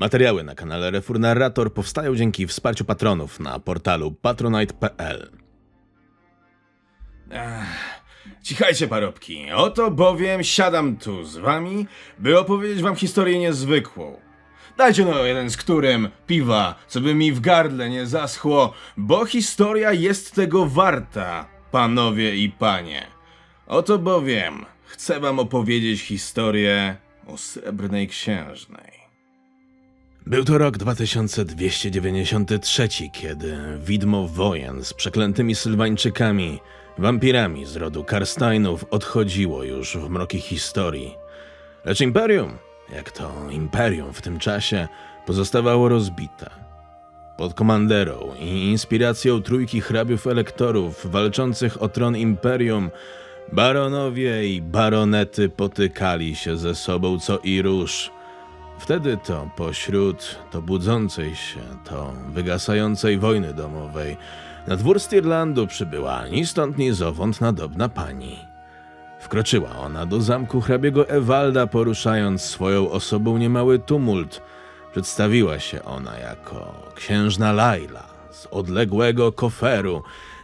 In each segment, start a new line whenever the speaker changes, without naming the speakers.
Materiały na kanale Refur Narrator powstają dzięki wsparciu patronów na portalu patronite.pl.
Cichajcie, parobki. Oto bowiem siadam tu z wami, by opowiedzieć wam historię niezwykłą. Dajcie no jeden z którym piwa, co by mi w gardle nie zaschło, bo historia jest tego warta, panowie i panie. Oto bowiem chcę wam opowiedzieć historię o Srebrnej Księżnej.
Był to rok 2293, kiedy widmo wojen z przeklętymi Sylwańczykami, wampirami z rodu Karsteinów odchodziło już w mroki historii. Lecz imperium, jak to imperium w tym czasie, pozostawało rozbite. Pod komanderą i inspiracją trójki hrabiów elektorów walczących o tron imperium, baronowie i baronety potykali się ze sobą co i róż. Wtedy to pośród to budzącej się, to wygasającej wojny domowej na dwór Stirlandu przybyła ni stąd ni zowąd nadobna pani. Wkroczyła ona do zamku hrabiego Ewalda, poruszając swoją osobą niemały tumult. Przedstawiła się ona jako księżna Laila z odległego Koferu,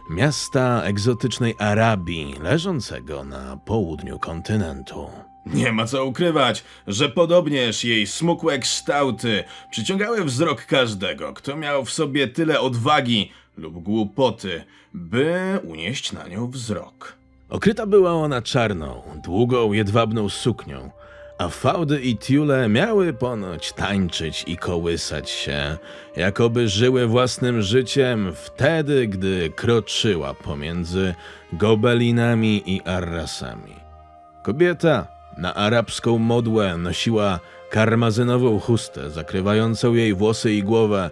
miasta egzotycznej Arabii, leżącego na południu kontynentu.
Nie ma co ukrywać, że podobnież jej smukłe kształty przyciągały wzrok każdego, kto miał w sobie tyle odwagi lub głupoty, by unieść na nią wzrok.
Okryta była ona czarną, długą, jedwabną suknią, a fałdy i tiule miały ponoć tańczyć i kołysać się, jakoby żyły własnym życiem wtedy, gdy kroczyła pomiędzy gobelinami i arrasami. Kobieta na arabską modłę nosiła karmazynową chustę zakrywającą jej włosy i głowę,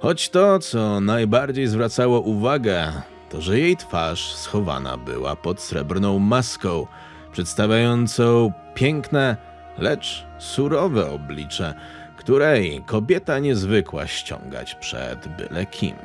choć to, co najbardziej zwracało uwagę, to że jej twarz schowana była pod srebrną maską, przedstawiającą piękne, lecz surowe oblicze, której kobieta nie zwykła ściągać przed byle kim.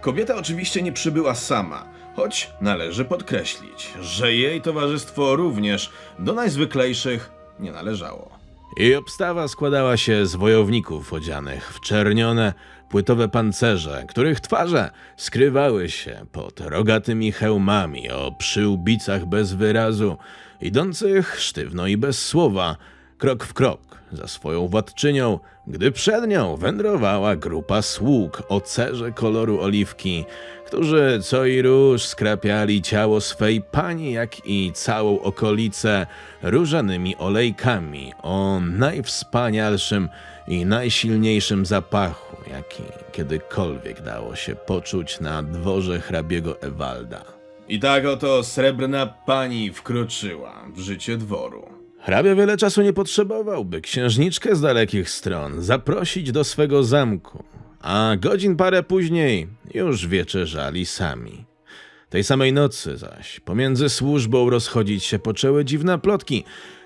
Kobieta oczywiście nie przybyła sama, choć należy podkreślić, że jej towarzystwo również do najzwyklejszych nie należało.
Jej obstawa składała się z wojowników odzianych w czernione, płytowe pancerze, których twarze skrywały się pod rogatymi hełmami o przyłbicach bez wyrazu, idących sztywno i bez słowa, krok w krok za swoją władczynią, gdy przed nią wędrowała grupa sług o cerze koloru oliwki, którzy co i róż skrapiali ciało swej pani, jak i całą okolicę różanymi olejkami o najwspanialszym i najsilniejszym zapachu, jaki kiedykolwiek dało się poczuć na dworze hrabiego Ewalda.
I tak oto srebrna pani wkroczyła w życie dworu.
Hrabia wiele czasu nie potrzebował, by księżniczkę z dalekich stron zaprosić do swego zamku, a godzin parę później już wieczerzali sami. Tej samej nocy zaś pomiędzy służbą rozchodzić się poczęły dziwne plotki,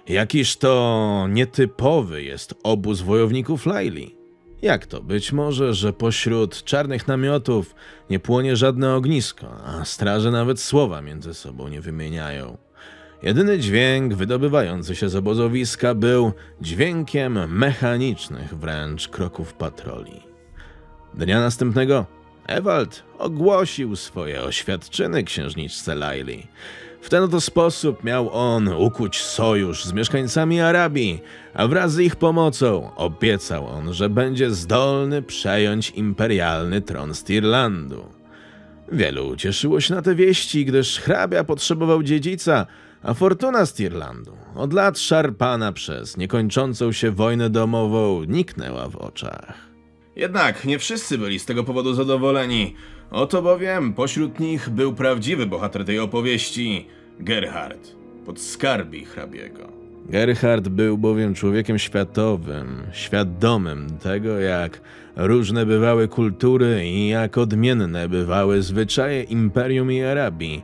jakiż to nietypowy jest obóz wojowników Laili. Jak to być może, że pośród czarnych namiotów nie płonie żadne ognisko, a straże nawet słowa między sobą nie wymieniają? Jedyny dźwięk wydobywający się z obozowiska był dźwiękiem mechanicznych wręcz kroków patroli. Dnia następnego Ewald ogłosił swoje oświadczyny księżniczce Laili. W ten oto sposób miał on ukuć sojusz z mieszkańcami Arabii, a wraz z ich pomocą obiecał on, że będzie zdolny przejąć imperialny tron Stirlandu. Wielu ucieszyło się na te wieści, gdyż hrabia potrzebował dziedzica, a fortuna Stirlandu, od lat szarpana przez niekończącą się wojnę domową, niknęła w oczach.
Jednak nie wszyscy byli z tego powodu zadowoleni. Oto bowiem pośród nich był prawdziwy bohater tej opowieści Gerhard, pod skarbi hrabiego.
Gerhard był bowiem człowiekiem światowym, świadomym tego, jak różne bywały kultury i jak odmienne bywały zwyczaje Imperium i Arabii.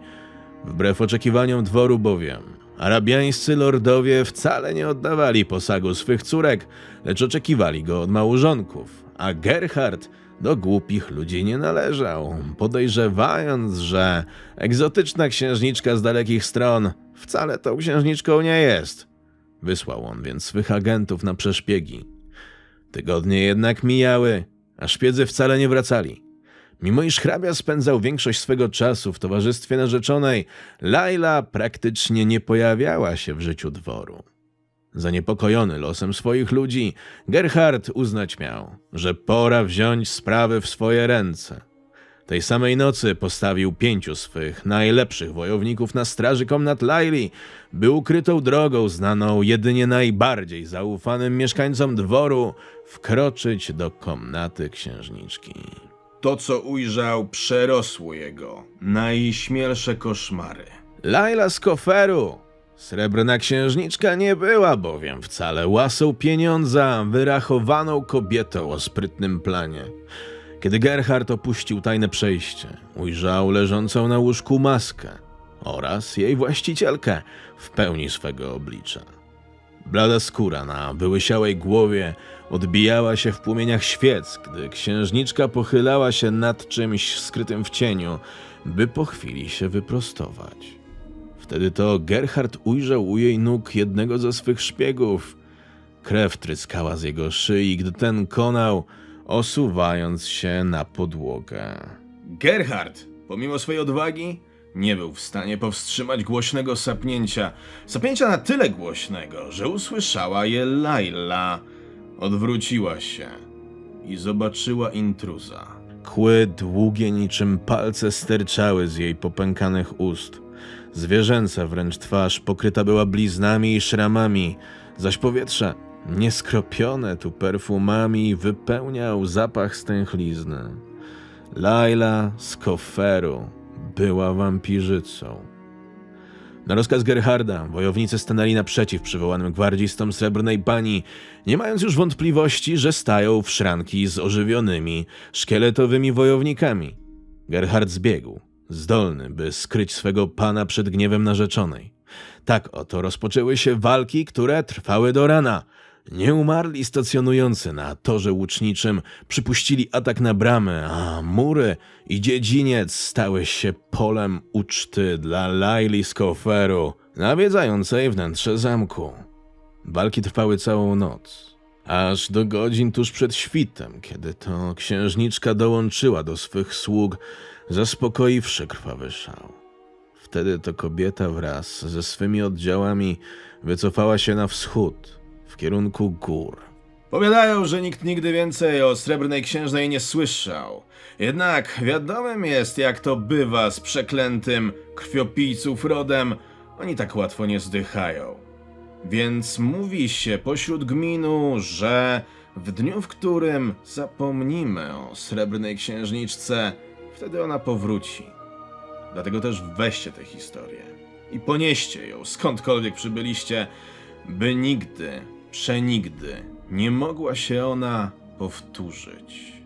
Wbrew oczekiwaniom dworu bowiem, arabiańscy lordowie wcale nie oddawali posagu swych córek, lecz oczekiwali go od małżonków, a Gerhard do głupich ludzi nie należał, podejrzewając, że egzotyczna księżniczka z dalekich stron wcale tą księżniczką nie jest. Wysłał on więc swych agentów na przeszpiegi. Tygodnie jednak mijały, a szpiedzy wcale nie wracali. Mimo iż hrabia spędzał większość swego czasu w towarzystwie narzeczonej, Laila praktycznie nie pojawiała się w życiu dworu. Zaniepokojony losem swoich ludzi, Gerhard uznać miał, że pora wziąć sprawy w swoje ręce. Tej samej nocy postawił pięciu swych najlepszych wojowników na straży komnat Laili, by ukrytą drogą znaną jedynie najbardziej zaufanym mieszkańcom dworu wkroczyć do komnaty księżniczki.
To, co ujrzał, przerosło jego najśmielsze koszmary.
Laila z koferu! Srebrna księżniczka nie była bowiem wcale łasą pieniądza, wyrachowaną kobietą o sprytnym planie. Kiedy Gerhard opuścił tajne przejście, ujrzał leżącą na łóżku maskę oraz jej właścicielkę w pełni swego oblicza. Blada skóra na wyłysiałej głowie odbijała się w płomieniach świec, gdy księżniczka pochylała się nad czymś skrytym w cieniu, by po chwili się wyprostować. Wtedy to Gerhard ujrzał u jej nóg jednego ze swych szpiegów. Krew tryskała z jego szyi, gdy ten konał, osuwając się na podłogę.
Gerhard, pomimo swojej odwagi, nie był w stanie powstrzymać głośnego sapnięcia. Sapnięcia na tyle głośnego, że usłyszała je Laila. Odwróciła się i zobaczyła intruza.
Kły długie niczym palce sterczały z jej popękanych ust. Zwierzęca wręcz twarz pokryta była bliznami i szramami, zaś powietrze, nieskropione tu perfumami, wypełniał zapach stęchlizny. Laila z koferu była wampirzycą. Na rozkaz Gerharda wojownicy stanęli naprzeciw przywołanym gwardzistom Srebrnej Pani, nie mając już wątpliwości, że stają w szranki z ożywionymi, szkieletowymi wojownikami. Gerhard zbiegł, zdolny, by skryć swego pana przed gniewem narzeczonej. Tak oto rozpoczęły się walki, które trwały do rana. Nieumarli stacjonujący na torze łuczniczym przypuścili atak na bramy, a mury i dziedziniec stały się polem uczty dla Laili z koferu, nawiedzającej wnętrze zamku. Walki trwały całą noc, aż do godzin tuż przed świtem, kiedy to księżniczka dołączyła do swych sług, zaspokoiwszy krwawy szał. Wtedy to kobieta wraz ze swymi oddziałami wycofała się na wschód, w kierunku gór.
Powiadają, że nikt nigdy więcej o Srebrnej Księżnej nie słyszał. Jednak wiadomym jest, jak to bywa z przeklętym krwiopijców rodem. Oni tak łatwo nie zdychają. Więc mówi się pośród gminu, że w dniu, w którym zapomnimy o Srebrnej Księżniczce, wtedy ona powróci. Dlatego też weźcie tę historię i ponieście ją skądkolwiek przybyliście, by nigdy, przenigdy nie mogła się ona powtórzyć.